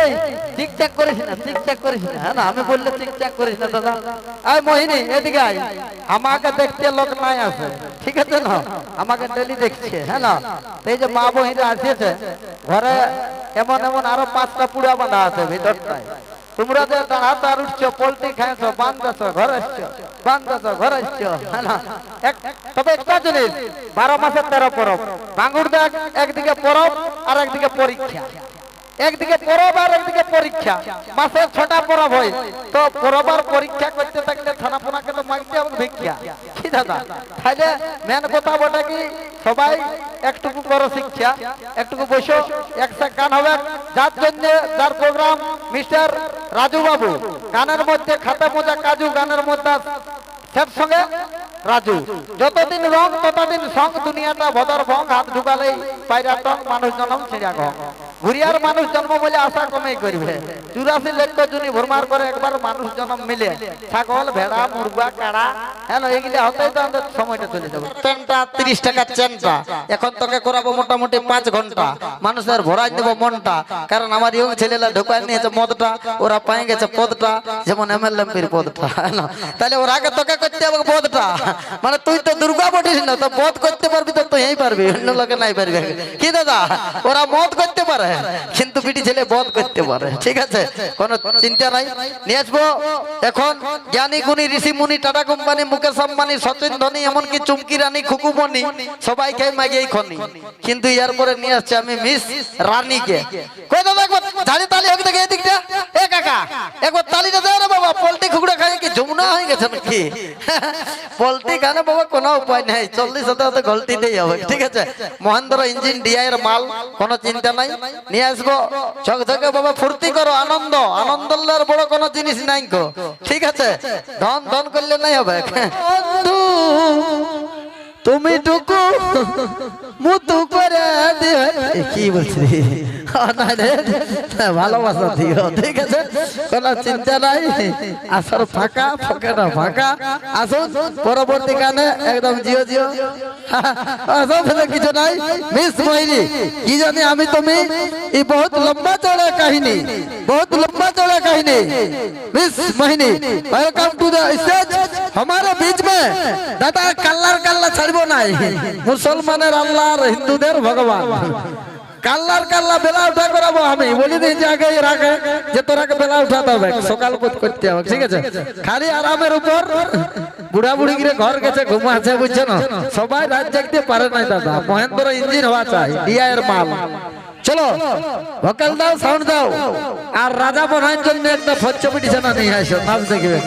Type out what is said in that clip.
এই, টিকটাক করিস না, টিকটাক করিস না। হ্যাঁ আমি বললে টিকটাক করিস না, দাদা। আয় মোহিনী, এদিকে আয়। আমাকে দেখতে লোক নাই আছে, ঠিক আছে না? আমাকে ডেলি দেখছে হ্যাঁ না? এই যে মা বহিরা আসিয়েছে, ঘরে এমন এমন আরও পাঁচটা পুরা বাঁধা আছে ভিতরটায়। তোমরা যে দাঁড়াতে আর উঠছো পোল্ট্রি খাইছো বান্ধছ ঘরে এসছো বান্ধছ ঘরে এসছো হ্যাঁ তবে একটা জিনিস, বারো মাসের তেরো পরব। বাঙ্গুর দেখ, একদিকে পরব আর একদিকে পরীক্ষা। একদিকে পরব আর একদিকে পরীক্ষা। মাসে ছটা পরব হয়। তো পরব আর পরীক্ষা করতে থাকলে থানা পোনাকে তো মাগতে হবে ভিক্ষা। কি দাদা তাহলে মেন কথা বটে কি, সবাই একটুকু করো শিক্ষা, একটুকু বসো একসাথে গান হবে। যার জন্য যার প্রোগ্রাম মিস্টার রাজু বাবু, গানের মধ্যে খাতা মোজা, কাজু গানের মধ্যে সব সঙ্গে রাজু। যতদিন রং, ততদিন সং, দুনিয়াটা ভদর ভং, হাত ঢুকালেই পায়রা টং মানুষ জন্ম ছিঁড়া গং ঘুরিয়ার মানুষ জন্ম বলে আশা কমেই করবে। চুরাশি লক্ষ জুনি ভরমার করে একবার মানুষ জন্ম মিলে। ছাগল, ভেড়া, মুরগা, কাড়া হ্যাঁ এগুলি হতেই তো আমাদের সময়টা চলে যাবে। চেনটা তিরিশ টাকা চেনটা। এখন তোকে করাবো মোটামুটি পাঁচ ঘণ্টা। মানুষের ভরাই দেবো মনটা। কারণ আমার ইয়ং ছেলেরা ঢোকায় নিয়েছে মদটা, ওরা পায়ে গেছে পদটা, যেমন এমএলএমপির পদটা না? তাহলে ওর আগে তোকে করতে হবে পদটা। মানে তুই তো দুর্গা বটিস না, তো পদ করতে পারবি তো তুই পারবি, অন্য লোকে নাই পারবি। কি দাদা? ওরা মদ করতে পারে। কিন্তু পিটি ছেলে বধ করতে পারে। ঠিক আছে? কোনো চিন্তা নাই। নিয়ে আসব। এখন জ্ঞানী গুণী, ঋষি মুনি, টাটা কোম্পানি, মুকেশ আম্বানি, সচিন ধনী, এমনকি চুমকি রানী খুকুমনি সবাইকে মাগে এই খনি। কিন্তু ইয়ার পরে নিয়ে আসছে আমি মিস রানীকে। কই দাদা, একবার ঝাড়ি তালি হোক দেখে এদিকটা। এ কাকা, একবার তালিটা দেয় রে বাবা পোল্ট্রি খুকুড়া খাই কি যমুনা হয়ে গেছে নাকি? পল্টি গানে বাবা কোনো উপায় নেই। চল্লিশ তো গলতিতেই হবে, ঠিক আছে? মহেন্দ্র ইঞ্জিন, ডিআই এর মাল, কোনো চিন্তা নাই। নিয়ে আসব। ঝকঝকে বাবা ফুর্তি করো, আনন্দ। আনন্দের বড় কোনো জিনিস নাই ঠিক আছে? ধন ধন করলে নাই হবে। বন্ধু তুমি টুকু মুতু করে দিবে এ, কি বলছি রে? আ, না রে, না, ভালোবাসা দিও ঠিক আছে কোনো চিন্তা নাই আসর ফাঁকা ফকেটা ফাঁকা আসুন পরবর্তী গানে একদম জিও জিও আসুন তাহলে কিছু নাই মিস মোহিনী কি জানি আমি তুমি এই বহুত লম্বা চড়া কাহিনী बहुत लंबा चौड़ा कहानी miss Mohini welcome to the stage हमारे দাদা কাল্লার কাল্লা ছাড়বো নাই। মুসলমানের আল্লাহ হিন্দুদের ভগবান। কাল্লার কাল্লা বেলা উঠা করাবো আমি। বলি দিই আগে রাখে, যে তোরাকে বেলা উঠাতে হবে। সকাল বোধ করতে হবে, ঠিক আছে? খালি আরামের উপর বুড়া বুড়ি গিয়ে ঘর গেছে ঘুমাচ্ছে বুঝছে না? সবাই রাত জাগতে পারে না দাদা। মহেন্দ্র ইঞ্জিন হওয়া চাই, ডিআইয়ের মাল। চলো ভকাল দাও সাউন্ড দাও। আর রাজা বনার জন্য একটা ফচ্চ পিটিছে না নিয়ে আসো নাম দেখবে।